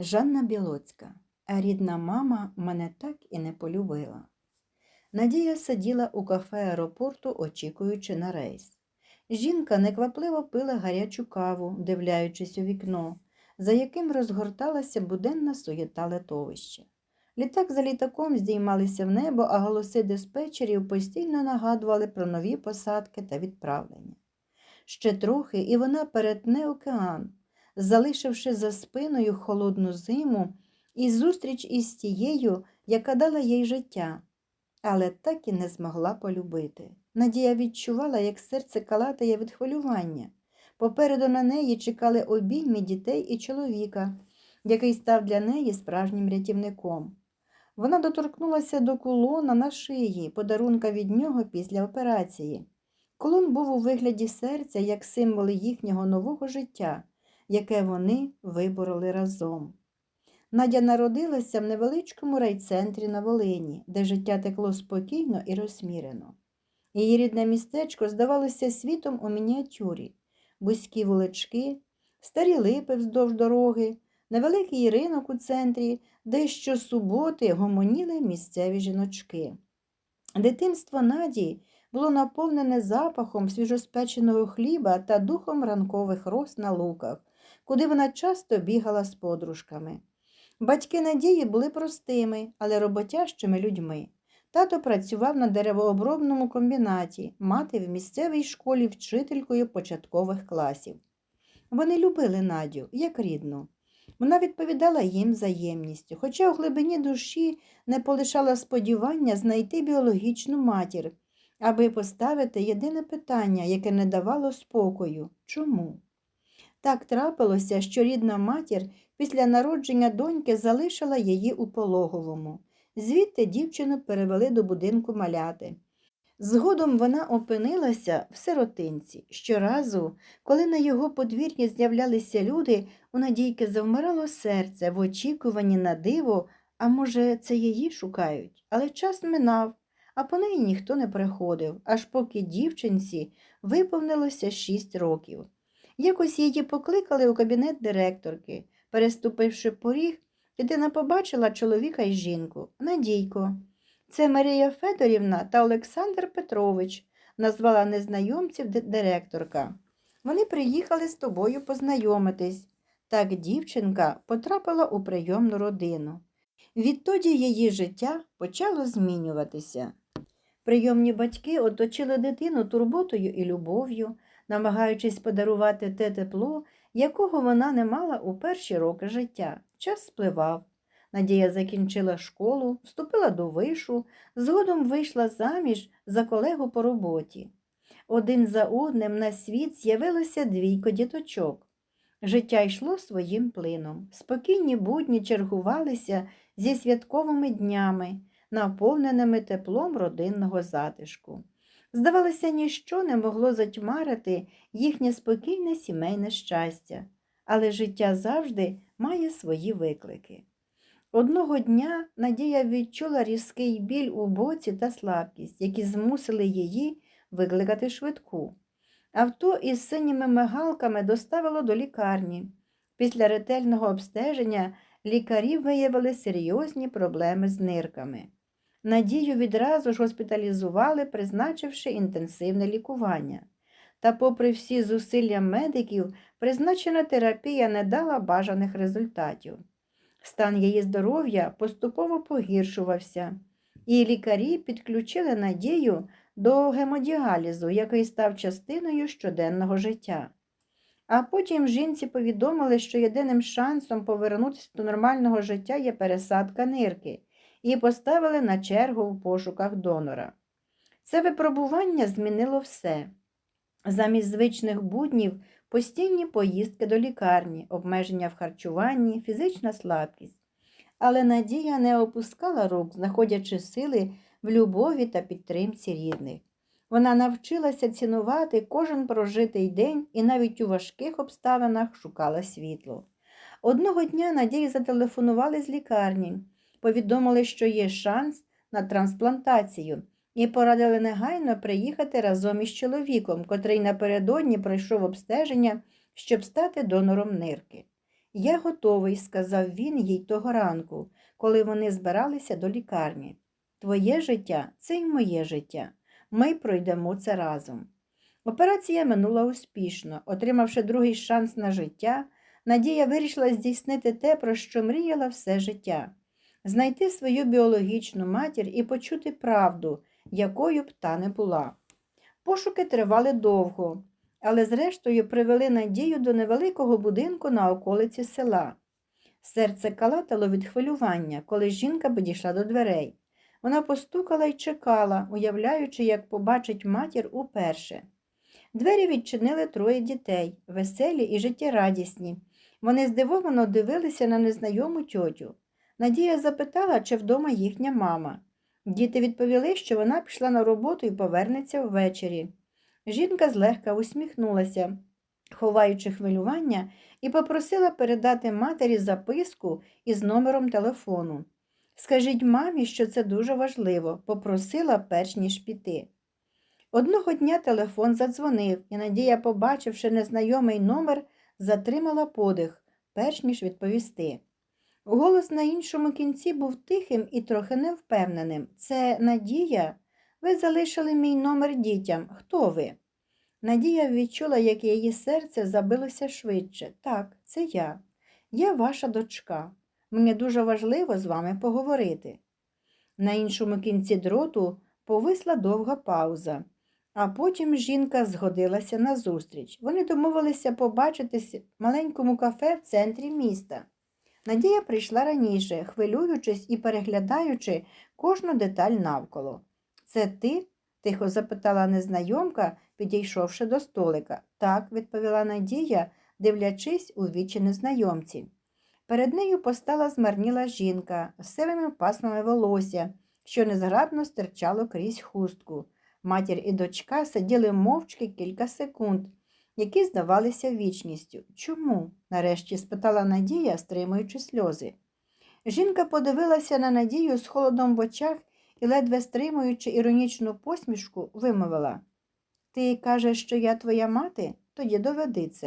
Жанна Білоцька, рідна мама мене так і не полюбила. Надія сиділа у кафе аеропорту, очікуючи на рейс. Жінка неквапливо пила гарячу каву, дивляючись у вікно, за яким розгорталася буденна суєта летовища. Літак за літаком здіймалися в небо, а голоси диспетчерів постійно нагадували про нові посадки та відправлення. Ще трохи, і вона перетне океан, залишивши за спиною холодну зиму і зустріч із тією, яка дала їй життя, але так і не змогла полюбити. Надія відчувала, як серце калатає від хвилювання. Попереду на неї чекали обійми дітей і чоловіка, який став для неї справжнім рятівником. Вона доторкнулася до кулона на шиї, подарунка від нього після операції. Колон був у вигляді серця як символ їхнього нового життя, яке вони вибороли разом. Надя народилася в невеличкому райцентрі на Волині, де життя текло спокійно і розмірено. Її рідне містечко здавалося світом у мініатюрі, вузькі вулички, старі липи вздовж дороги, невеликий ринок у центрі, де щосуботи гомоніли місцеві жіночки. Дитинство Наді було наповнене запахом свіжоспеченого хліба та духом ранкових роз на луках, куди вона часто бігала з подружками. Батьки Надії були простими, але роботящими людьми. Тато працював на деревообробному комбінаті, мати в місцевій школі вчителькою початкових класів. Вони любили Надю як рідну. Вона відповідала їм взаємністю, хоча у глибині душі не полишала сподівання знайти біологічну матір, аби поставити єдине питання, яке не давало спокою чому? Так трапилося, що рідна матір після народження доньки залишила її у пологовому. Звідти дівчину перевели до будинку маляти. Згодом вона опинилася в сиротинці. Щоразу, коли на його подвір'ї з'являлися люди, у Надійки завмирало серце в очікуванні на диво, а може, це її шукають. Але час минав, а по неї ніхто не приходив, аж поки дівчинці виповнилося шість років. Якось її покликали у кабінет директорки. Переступивши поріг, дитина побачила чоловіка і жінку. Надійко. Це Марія Федорівна та Олександр Петрович, назвала незнайомців директорка. Вони приїхали з тобою познайомитись. Так дівчинка потрапила у прийомну родину. Відтоді її життя почало змінюватися. Прийомні батьки оточили дитину турботою і любов'ю, намагаючись подарувати те тепло, якого вона не мала у перші роки життя. Час спливав. Надія закінчила школу, вступила до вишу, згодом вийшла заміж за колегу по роботі. Один за одним на світ з'явилося двійко діточок. Життя йшло своїм плином. Спокійні будні чергувалися зі святковими днями, наповненими теплом родинного затишку. Здавалося, ніщо не могло затьмарити їхнє спокійне сімейне щастя, але життя завжди має свої виклики. Одного дня Надія відчула різкий біль у боці та слабкість, які змусили її викликати швидку. Авто із синіми мигалками доставило до лікарні. Після ретельного обстеження лікарі виявили серйозні проблеми з нирками. Надію відразу ж госпіталізували, призначивши інтенсивне лікування. Та, попри всі зусилля медиків, призначена терапія не дала бажаних результатів. Стан її здоров'я поступово погіршувався, і лікарі підключили надію до гемодіалізу, який став частиною щоденного життя. А потім жінці повідомили, що єдиним шансом повернутися до нормального життя є пересадка нирки, і поставили на чергу в пошуках донора. Це випробування змінило все. Замість звичних буднів постійні поїздки до лікарні, обмеження в харчуванні, фізична слабкість. Але Надія не опускала рук, знаходячи сили в любові та підтримці рідних. Вона навчилася цінувати кожен прожитий день і навіть у важких обставинах шукала світло. Одного дня Надії зателефонували з лікарні, повідомили, що є шанс на трансплантацію, і порадили негайно приїхати разом із чоловіком, котрий напередодні пройшов обстеження, щоб стати донором нирки. Я готовий, сказав він їй того ранку, коли вони збиралися до лікарні. Твоє життя це й моє життя. Ми пройдемо це разом. Операція минула успішно. Отримавши другий шанс на життя, Надія вирішила здійснити те, про що мріяла все життя знайти свою біологічну матір і почути правду, якою б та не була. Пошуки тривали довго, але зрештою привели Надію до невеликого будинку на околиці села. Серце калатало від хвилювання, коли жінка підійшла до дверей. Вона постукала й чекала, уявляючи, як побачить матір уперше. Двері відчинили троє дітей, веселі і життєрадісні. Вони здивовано дивилися на незнайому тьотю. Надія запитала, чи вдома їхня мама. Діти відповіли, що вона пішла на роботу і повернеться ввечері. Жінка злегка усміхнулася, ховаючи хвилювання, і попросила передати матері записку із номером телефону. Скажіть мамі, що це дуже важливо, попросила перш ніж піти. Одного дня телефон задзвонив, і Надія, побачивши незнайомий номер, затримала подих, перш ніж відповісти. Голос на іншому кінці був тихим і трохи невпевненим. Це Надія? Ви залишили мій номер дітям. Хто ви? Надія відчула, як її серце забилося швидше. Так, це я. Я ваша дочка. Мені дуже важливо з вами поговорити. На іншому кінці дроту повисла довга пауза, а потім жінка згодилася на зустріч. Вони домовилися побачитись в маленькому кафе в центрі міста. Надія прийшла раніше, хвилюючись і переглядаючи кожну деталь навколо. Це ти? тихо запитала незнайомка, підійшовши до столика. Так, відповіла Надія, дивлячись у вічі незнайомці. Перед нею постала змарніла жінка з сивими пасмами волосся, що незграбно стирчало крізь хустку. Матір і дочка сиділи мовчки кілька секунд, які здавалися вічністю. Чому? нарешті спитала Надія, стримуючи сльози. Жінка подивилася на Надію з холодом в очах і, ледве стримуючи іронічну посмішку, вимовила Ти кажеш, що я твоя мати? Тоді доведи це.